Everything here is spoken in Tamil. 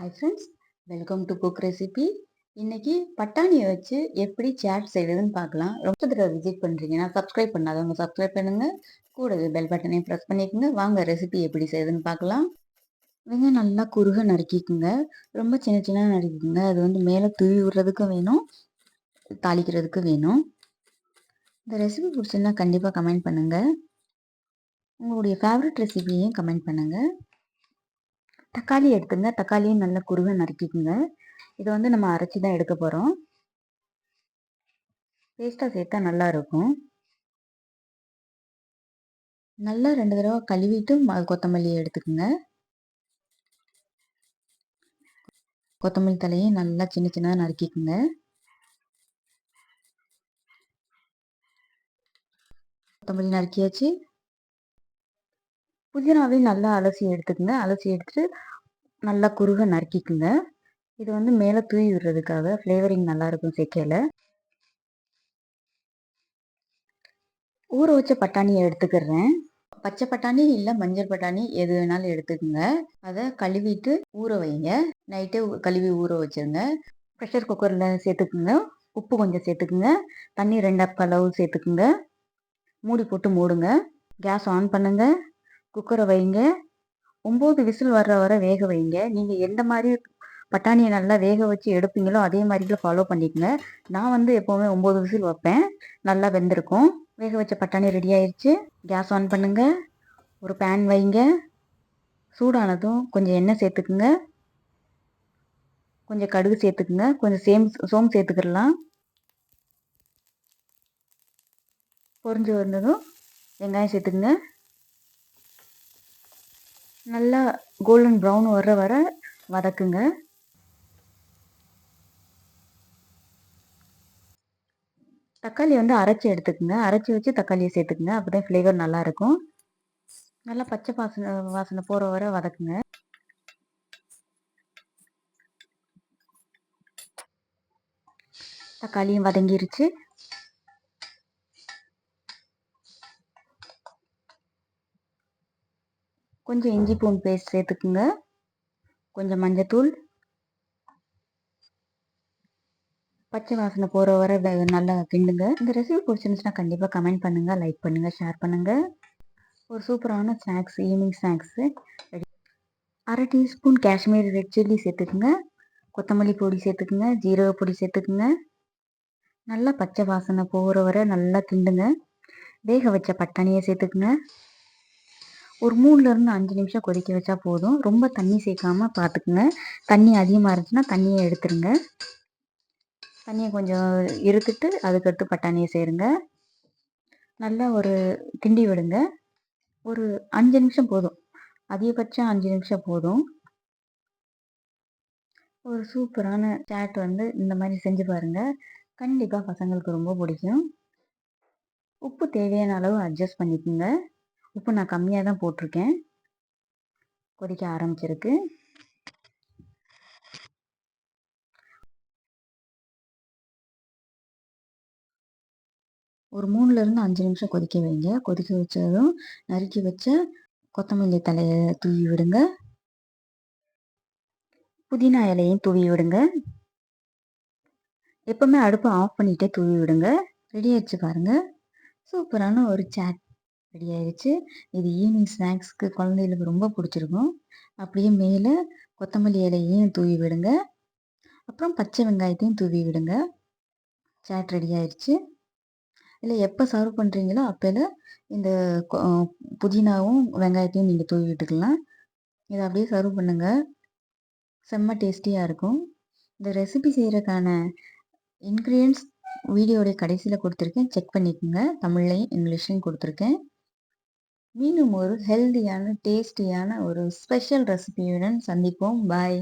Hi friends welcome to cook recipe இன்றைக்கி பட்டாணியை வச்சு எப்படி சேட் செய்யுதுன்னு பார்க்கலாம். ரொம்ப தடவை விசிட் பண்ணுறீங்கன்னா சப்ஸ்கிரைப் பண்ணாதவங்க சப்ஸ்கிரைப் பண்ணுங்க. கூடவே பெல் பட்டனையும் ப்ரெஸ் பண்ணிக்கோங்க. வாங்க ரெசிபி எப்படி செய்யுதுன்னு பார்க்கலாம். வெங்காயம் நல்லா குறுக நறுக்கிக்குங்க. ரொம்ப சின்ன சின்ன நறுக்கிக்குங்க. அது வந்து மேலே தூவி விடுறதுக்கும் வேணும். தாளிக்கிறதுக்கு வேணும். இந்த ரெசிபி பிடிச்சிருந்தா கண்டிப்பாக கமெண்ட் பண்ணுங்கள் உங்களுடைய ஃபேவரட் ரெசிபியையும் கமெண்ட் பண்ணுங்கள் தக்காளி எடுத்துங்க. தக்காளியும் நல்லா குருவை நறுக்கிக்குங்க. இதை வந்து நம்ம அரைச்சி தான் எடுக்க போகிறோம் பேஸ்ட்டாக சேர்த்தா நல்லா இருக்கும். நல்லா ரெண்டு தடவை கழுவிட்டு கொத்தமல்லியை எடுத்துக்கோங்க. கொத்தமல்லி தலையும் நல்லா சின்ன சின்னதாக நறுக்கிக்குங்க. கொத்தமல்லி நறுக்கியாச்சு. புதினாவையும் நல்லா அலசி எடுத்துக்கோங்க. அலசி எடுத்துட்டு நல்லா குறுக நறுக்கிக்குங்க. இது வந்து மேலே தூவி விடுறதுக்காக ஃப்ளேவரிங் நல்லாயிருக்கும் சேர்க்கையில். ஊற வச்ச பட்டாணியை எடுத்துக்கிறேன். பச்சை பட்டாணி இல்லை மஞ்சள் பட்டாணி எது வேணாலும் எடுத்துக்கோங்க. அதை கழுவிட்டு ஊற வைங்க. நைட்டே கழுவி ஊற வச்சுருங்க. ப்ரெஷர் குக்கரில் சேர்த்துக்குங்க. உப்பு கொஞ்சம் சேர்த்துக்குங்க. தண்ணி ரெண்டு அப் அளவு சேர்த்துக்குங்க. மூடி போட்டு மூடுங்க. கேஸ் ஆன் பண்ணுங்கள் குக்கரை வைங்க. ஒம்பது விசில் வர்ற வர வேக வைங்க. நீங்கள் எந்த மாதிரி பட்டாணியை நல்லா வேக வச்சு எடுப்பீங்களோ அதே மாதிரி ஃபாலோ பண்ணிக்கோங்க. நான் வந்து எப்போவுமே ஒம்பது விசில் வைப்பேன். நல்லா வெந்திருக்கும். வேக வச்ச பட்டாணி ரெடி ஆயிடுச்சு கேஸ் ஆன் பண்ணுங்க. ஒரு பேன் வைங்க. சூடானதும் கொஞ்சம் எண்ணெய் சேர்த்துக்குங்க. கொஞ்சம் கடுகு சேர்த்துக்குங்க. கொஞ்சம் சேம் சோம் சேர்த்துக்கிடலாம். பொறிஞ்சு வந்ததும் வெங்காயம் சேர்த்துக்குங்க. நல்லா கோல்டன் ப்ரௌன் வர்ற வர வதக்குங்க. தக்காளி வந்து அரைச்சி எடுத்துக்கோங்க. அரைச்சி வச்சு தக்காளியை சேர்த்துக்குங்க. அப்போ தான் ஃப்ளேவர் நல்லாயிருக்கும் நல்லா பச்சை வாசனை வாசனை போகிற வர வதக்குங்க. தக்காளியும் வதங்கிருச்சு. கொஞ்சம் இஞ்சி பூண்டு பேஸ்ட் சேர்த்துக்குங்க. கொஞ்சம் மஞ்சத்தூள் பச்சை வாசனை போகிற வர நல்லா கிண்டுங்க. இந்த ரெசிபி பிடிச்சிருந்துச்சுன்னா கண்டிப்பாக கமெண்ட் பண்ணுங்கள் லைக் பண்ணுங்கள் ஷேர் பண்ணுங்கள் ஒரு சூப்பரான ஸ்நாக்ஸ் ஈவினிங் ஸ்நாக்ஸு அரை டீஸ்பூன் காஷ்மீர் ரெட் சில்லி சேர்த்துக்குங்க. கொத்தமல்லி பொடி சேர்த்துக்குங்க ஜீரக பொடி சேர்த்துக்குங்க. நல்லா பச்சை வாசனை போகிற வரை நல்லா கிண்டுங்க. வேக வச்ச பட்டாணியை சேர்த்துக்குங்க. ஒரு மூணுலேருந்து அஞ்சு நிமிஷம் கொதிக்க வச்சா போதும். ரொம்ப தண்ணி சேர்க்காம பார்த்துக்குங்க தண்ணி அதிகமாக இருந்துச்சுன்னா தண்ணியை எடுத்துருங்க. தண்ணியை கொஞ்சம் இருத்துட்டு அதுக்கடுத்து பட்டாணியை சேருங்க நல்லா ஒரு கிண்டி விடுங்க. ஒரு அஞ்சு நிமிஷம் போதும். அதிகபட்சம் அஞ்சு நிமிஷம் போதும். ஒரு சூப்பரான சாட் வந்து இந்த மாதிரி செஞ்சு பாருங்கள் கண்டிப்பாக பசங்களுக்கு ரொம்ப பிடிக்கும். உப்பு தேவையான அளவு அட்ஜஸ்ட் பண்ணிக்கோங்க. உப்பு நான் கம்மியாக தான் போட்டிருக்கேன். கொதிக்க ஆரம்பிச்சிருக்கு. ஒரு மூணுலேருந்து அஞ்சு நிமிஷம் கொதிக்க வைங்க. கொதிக்க வச்சதும் நறுக்கி வச்ச கொத்தமல்லி தலையை தூவி விடுங்க. புதினா இலையும் தூவி விடுங்க. எப்பவுமே அடுப்பை ஆஃப் பண்ணிகிட்டே தூவி விடுங்க. ரெடி ஆயிடுச்சு பாருங்கள் சூப்பரான ஒரு சாட் ரெடி ஆயிடுச்சு. இது ஈவினிங் ஸ்நாக்ஸ்க்கு குழந்தைகளுக்கு ரொம்ப பிடிச்சிருக்கும். அப்படியே மேலே கொத்தமல்லி இலையையும் தூவி விடுங்க. அப்புறம் பச்சை வெங்காயத்தையும் தூவி விடுங்க. சாட் ரெடி ஆயிடுச்சு. இல்லை எப்போ சர்வ் பண்ணுறீங்களோ அப்போல இந்த புதினாவும் வெங்காயத்தையும் நீங்கள் தூவி விட்டுக்கலாம். இதை அப்படியே சர்வ் பண்ணுங்கள் செம்ம டேஸ்டியாக இருக்கும். இந்த ரெசிபி செய்கிறதுக்கான இன்க்ரீடியன்ஸ் வீடியோடைய கடைசியில் கொடுத்துருக்கேன். செக் பண்ணிக்கோங்க. தமிழ்லையும் இங்கிலீஷ்லையும் கொடுத்துருக்கேன். மீண்டும் ஒரு ஹெல்தியான டேஸ்டியான ஒரு ஸ்பெஷல் ரெசிபியுடன் சந்திப்போம். பாய்